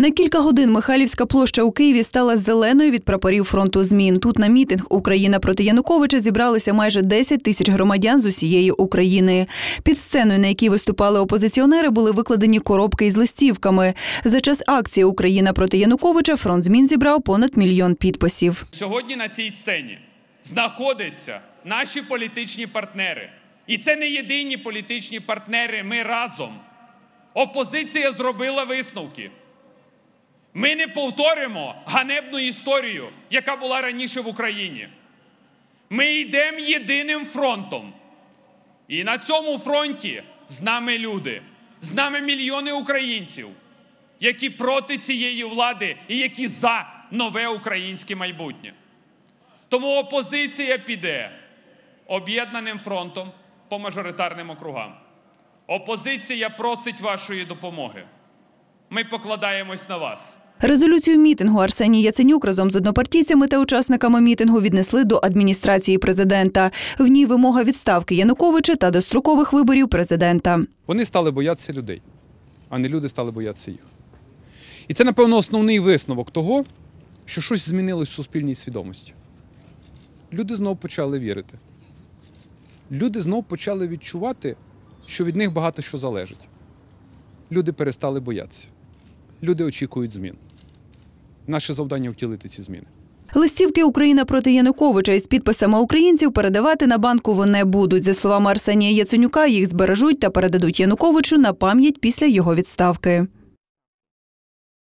На кілька годин Михайлівська площа у Києві стала зеленою від прапорів фронту змін. Тут на мітинг Україна проти Януковича зібралися майже 10 тисяч громадян з усієї України. Під сценою, на якій виступали опозиціонери, були викладені коробки із листівками. За час акції Україна проти Януковича фронт змін зібрав понад мільйон підписів. Сьогодні на цій сцені знаходяться наші політичні партнери. І це не єдині політичні партнери. Ми разом. Опозиція зробила висновки. Ми не повторимо ганебну історію, яка була раніше в Україні. Ми йдемо єдиним фронтом. І на цьому фронті з нами люди, з нами мільйони українців, які проти цієї влади і які за нове українське майбутнє. Тому опозиція піде об'єднаним фронтом по мажоритарним округам. Опозиція просить вашої допомоги. Ми покладаємось на вас. Резолюцію мітингу Арсеній Яценюк разом з однопартійцями та учасниками мітингу віднесли до адміністрації президента. В ній вимога відставки Януковича та дострокових виборів президента. Вони стали боятися людей, а не люди стали боятися їх. І це, напевно, основний висновок того, що щось змінилось в суспільній свідомості. Люди знов почали вірити. Люди знов почали відчувати, що від них багато що залежить. Люди перестали боятися. Люди очікують змін. Наше завдання втілити ці зміни. Листівки Україна проти Януковича із підписами українців передавати на банку не будуть. За словами Арсенія Яценюка, їх збережуть та передадуть Януковичу на пам'ять після його відставки.